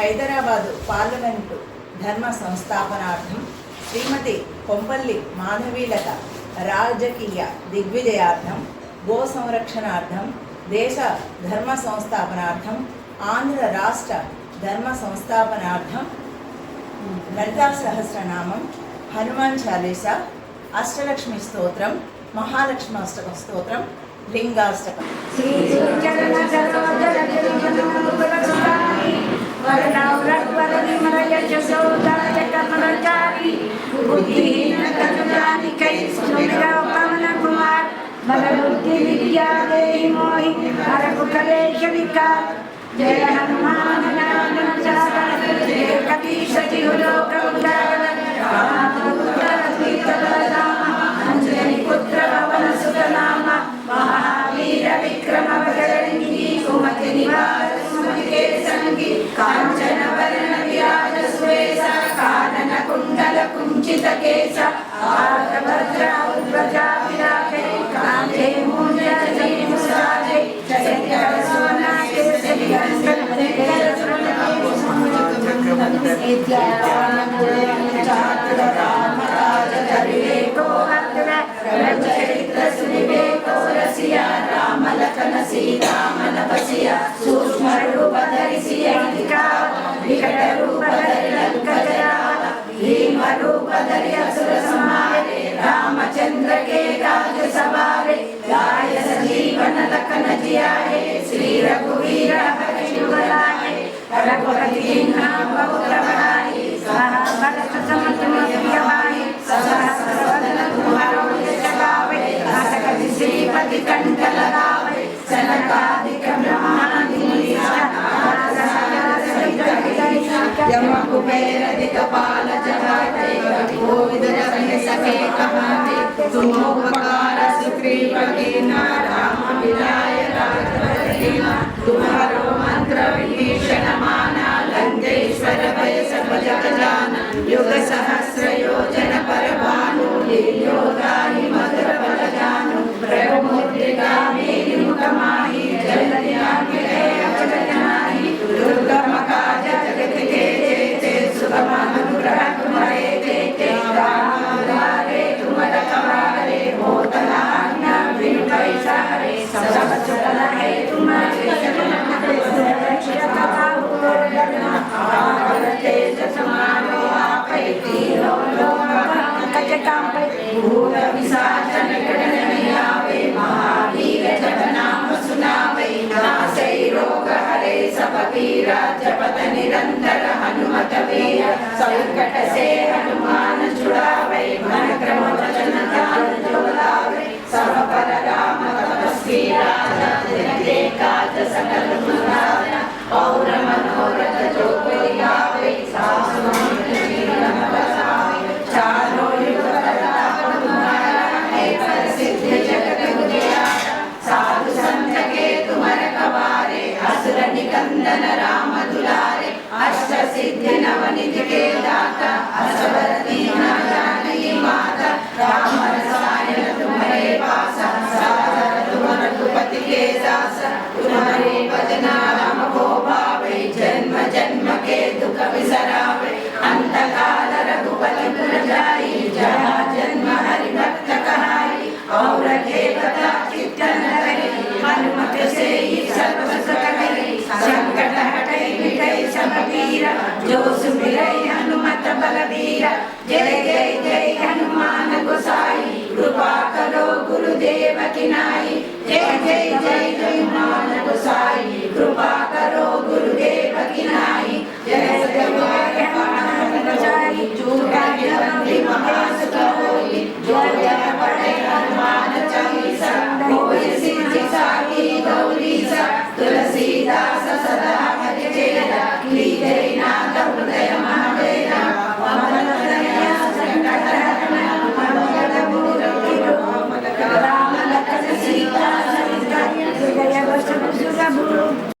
Hyderabad parliament ధర్మ సంస్థాపనార్థం శ్రీమతి కొంపల్లి మాధవీలత రాజకీయ దిగ్విజయార్థం go సంరక్షణార్థం దేశ ధర్మ సంస్థాపనార్థం ఆంధ్ర రాష్ట్ర ధర్మ సంస్థాపనార్థం లలితా సహస్రనామం హనుమాన్ చాలీస అష్టలక్ష్మి స్తోత్రం మహాలక్ష్మాష్టక స్తోత్రం లింగాష్టకం శ్రీ సూర్యచరణ సరోజర గిరిజనముకులసుతాని వరనవరత్వరనిమల యశసోదాయ కమలచారి బుద్ధిహీన కనుజానికై సుమిరవ పవన కుమార్ బల బుద్ధి విద్యా దేహి మోహి హరకు కలేశ వికార్ జయ హనుమాన్ నారాయణ కుంచిత కేశ ఆర్ధభద్ర ఉద్వజా విరాజే కాంచే మూంజ జయ ముసాజే శంకర रूपधरि असुर संहारे रामचंद्र के राज सवारे लाय सजीवन लखन जियाए श्री रघुवीर हरि जुगलाए रघुपति नाम बहुत बड़ाए सके कहाते तुमोपकार सुग्रीव कीना राम तुम्हारो मंत्र विभीषण माना लंकेश्वर भय युग सहस्र भूत विसाचन गण नहीं आवे महावीर जब नाम सुनावे नासै रोग हरे सब पीरा जपत దినవనితికే దాత అసవరతి నా మాత రామ Adonai,